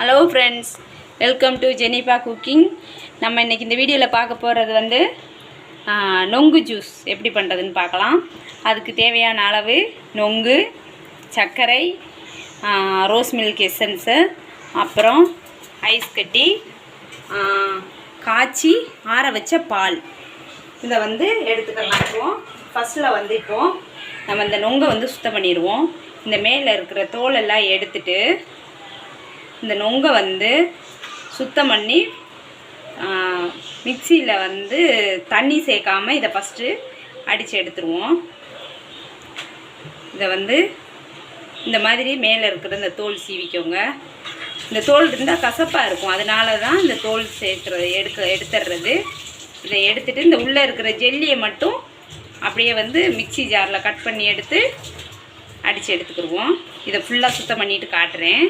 Hello friends welcome to Jeniba cooking நம்ம இன்றைக்கி இந்த வீடியோவில் பார்க்க போகிறது வந்து நொங்கு ஜூஸ் எப்படி பண்ணுறதுன்னு பார்க்கலாம். அதுக்கு தேவையான அளவு நொங்கு சர்க்கரை ரோஸ் மில்க் எசன்ஸு அப்புறம் ஐஸ் கட்டி காய்ச்சி ஆற வச்ச பால். இதை வந்து எடுத்துக்கலாம் இப்போ. ஃபஸ்ட்டில் வந்து இப்போது நம்ம இந்த நொங்கை வந்து சுத்தம் பண்ணிடுவோம். இந்த மேலே இருக்கிற தோலெல்லாம் எடுத்துகிட்டு இந்த நொங்கை வந்து சுத்தம் பண்ணி மிக்சியில் வந்து தண்ணி சேர்க்காமல் இதை ஃபஸ்ட்டு அடித்து எடுத்துருவோம். இதை வந்து இந்த மாதிரி மேலே இருக்கிற இந்த தோல் சீவிக்கோங்க. இந்த தோல் இருந்தால் கசப்பாக இருக்கும். அதனால தான் இந்த தோல் சேர்க்குறது எடுக்க எடுத்துடுறது இதை எடுத்துட்டு இந்த உள்ளே இருக்கிற ஜெல்லியை மட்டும் அப்படியே வந்து மிக்ஸி ஜாரில் கட் பண்ணி எடுத்து அடித்து எடுத்துக்கிடுவோம் இதை ஃபுல்லாக சுத்தம் பண்ணிட்டு காட்டுறேன்.